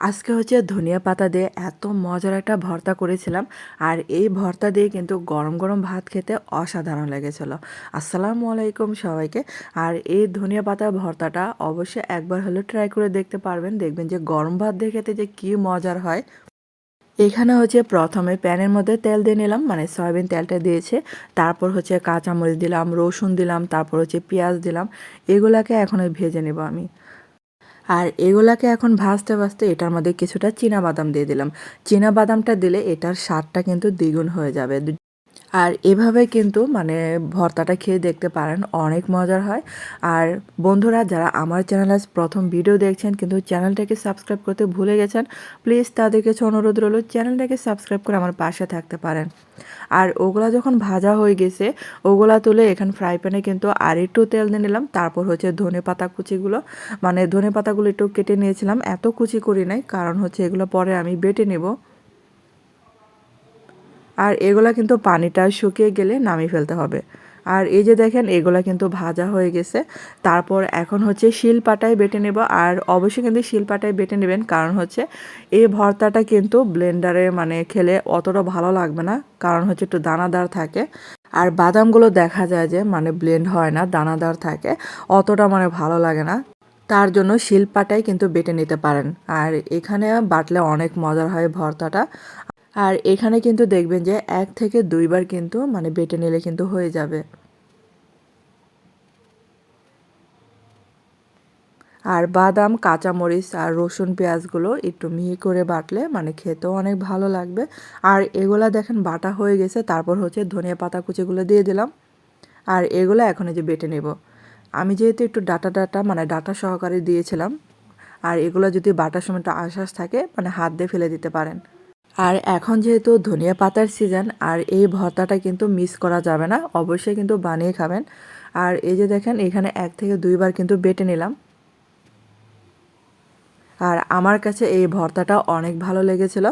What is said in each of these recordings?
আজকে হচ্ছে ধনিয়া পাতা দিয়ে এত মজার একটা ভর্তা করেছিলাম আর এই ভর্তা দিয়ে কিন্তু গরম গরম ভাত খেতে অসাধারণ লেগেছিল। আসসালামু আলাইকুম সবাইকে। আর এই ধনিয়া পাতার ভর্তাটা অবশ্যই একবার হলেও ট্রাই করে দেখতে পারবেন। দেখবেন যে গরম ভাত দিয়ে খেতে যে কী মজার হয়। এখানে হচ্ছে প্রথমে প্যানের মধ্যে তেল দিয়ে নিলাম মানে সয়াবিন তেলটা দিয়েছে। তারপর হচ্ছে কাঁচামরিচ দিলাম, রসুন দিলাম, তারপর হচ্ছে পেঁয়াজ দিলাম। এগুলাকে এখন ভেজে নেব আমি। আর এগুলাকে এখন ভাজতে ভাজতে এটার মধ্যে কিছুটা চীনা বাদাম দিয়ে দিলাম। চীনা বাদামটা দিলে এটার স্বাদটা কিন্তু দ্বিগুণ হয়ে যাবে। আর এভাবে কিন্তু মানে ভর্তাটা খেয়ে দেখতে পারেন, অনেক মজার হয়। আর বন্ধুরা, যারা আমার চ্যানেলে প্রথম ভিডিও দেখছেন, কিন্তু চ্যানেলটাকে সাবস্ক্রাইব করতে ভুলে গেছেন, প্লিজ তাদের কাছে অনুরোধ রইল, চ্যানেলটাকে সাবস্ক্রাইব করে আমার পাশে থাকতে পারেন। আর ওগুলা যখন ভাজা হয়ে গেছে, ওগুলা তুলে এখানে ফ্রাই প্যানে কিন্তু আর একটু তেল দিয়ে নিলাম, তারপর হচ্ছে ধনে পাতা কুচিগুলো। মানে ধনে পাতাগুলো একটু কেটে নিয়েছিলাম, এত কুচি করি নাই, কারণ হচ্ছে এগুলো পরে আমি বেটে নেব। আর এগুলা কিন্তু পানিটা শুকিয়ে গেলে নামিয়ে ফেলতে হবে। আর এই যে দেখেন, এগুলা কিন্তু ভাজা হয়ে গেছে। তারপর এখন হচ্ছে শিল পাটায় বেটে নেব। আর অবশ্যই কিন্তু শিল পাটায় বেটে নেবেন। কারণ হচ্ছে এই ভর্তাটা কিন্তু ব্লেন্ডারে মানে খেলে অতটা ভালো লাগবে না। কারণ হচ্ছে একটু দানাদার থাকে। আর বাদামগুলো দেখা যায় যে মানে ব্লেন্ড হয় না, দানাদার থাকে। অতটা মানে ভালো লাগে না। তার জন্য শিলপাটাই কিন্তু বেটে নিতে পারেন। আর এখানে বাটলে অনেক মজার হয় ভর্তাটা। আর এখানে কিন্তু দেখবেন যে এক থেকে দুইবার কিন্তু মানে বেটে নিলে কিন্তু হয়ে যাবে। আর বাদাম, কাঁচামরিচ আর রসুন পেঁয়াজগুলো একটু মিহি করে বাটলে মানে খেতেও অনেক ভালো লাগবে। আর এগুলা দেখেন বাটা হয়ে গেছে, তারপর হচ্ছে ধনিয়া পাতা কুচিগুলো দিয়ে দিলাম। আর এগুলো এখন যে বেটে নেব। আমি যেহেতু একটু ডাটা ডাটা মানে ডাটা সহকারে দিয়েছিলাম, আর এগুলো যদি বাটার সময় একটু আশ্বাস থাকে মানে হাত দিয়ে ফেলে দিতে পারেন। আর এখন যেহেতু ধনিয়া পাতার সিজন আর এই ভর্তাটা কিন্তু মিস করা যাবে না, অবশ্যই কিন্তু বানিয়ে খাবেন। আর এই যে দেখেন, এখানে এক থেকে দুইবার কিন্তু বেটে নিলাম। আর আমার কাছে এই ভর্তাটা অনেক ভালো লেগেছিল,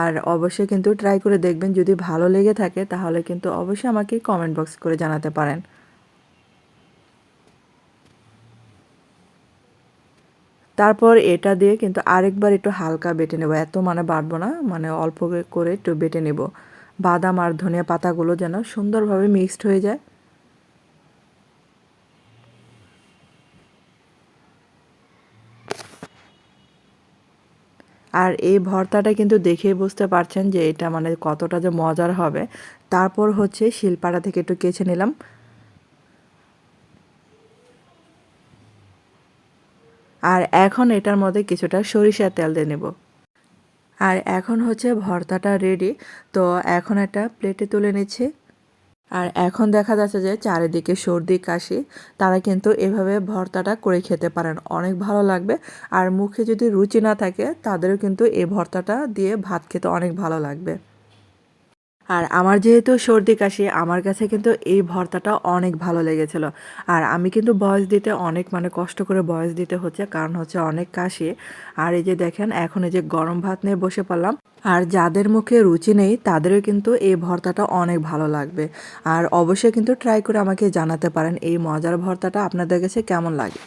আর অবশ্যই কিন্তু ট্রাই করে দেখবেন, যদি ভালো লেগে থাকে তাহলে কিন্তু অবশ্যই আমাকে কমেন্ট বক্স করে জানাতে পারেন। তারপর এটা দিয়ে কিন্তু আরেকবার একটু হালকা বেটে নেব। এত মানে বাটবো না মানে অল্প করে একটু বেটে নেব। বাদাম আর ধনিয়া পাতাগুলো যেন সুন্দরভাবে মিক্সড হয়ে যায়। আর এই ভর্তাটা কিন্তু দেখেই বুঝতে পারছেন যে এটা মানে কতটা যে মজার হবে। তারপর হচ্ছে শিলপাড়া থেকে একটু কেচে নিলাম। আর এখন এটার মধ্যে কিছুটা সরিষার তেল দিয়ে নেব। আর এখন হচ্ছে ভর্তাটা রেডি তো এখন একটা প্লেটে তুলে নিচ্ছি। আর এখন দেখা যাচ্ছে যে চারিদিকে সর্দি, কাশি, তারা কিন্তু এভাবে ভর্তাটা করে খেতে পারেন। অনেক ভালো লাগবে। আর মুখে যদি রুচি না থাকে, তাদেরও কিন্তু এই ভর্তাটা দিয়ে ভাত খেতে অনেক ভালো লাগবে। আর আমার যেহেতু সর্দি কাশি, আমার কাছে কিন্তু এই ভর্তাটা অনেক ভালো লেগেছিল। আর আমি কিন্তু বয়স দিতে অনেক মানে কষ্ট করে বয়স দিতে হচ্ছে, কারণ হচ্ছে অনেক কাশি। আর এই যে দেখেন, এখন এই যে গরম ভাত নিয়ে বসে পড়লাম। আর যাদের মুখে রুচি নেই, তাদেরও কিন্তু এই ভর্তাটা অনেক ভালো লাগবে। আর অবশ্যই কিন্তু ট্রাই করে আমাকে জানাতে পারেন এই মজার ভর্তাটা আপনাদের কাছে কেমন লাগে।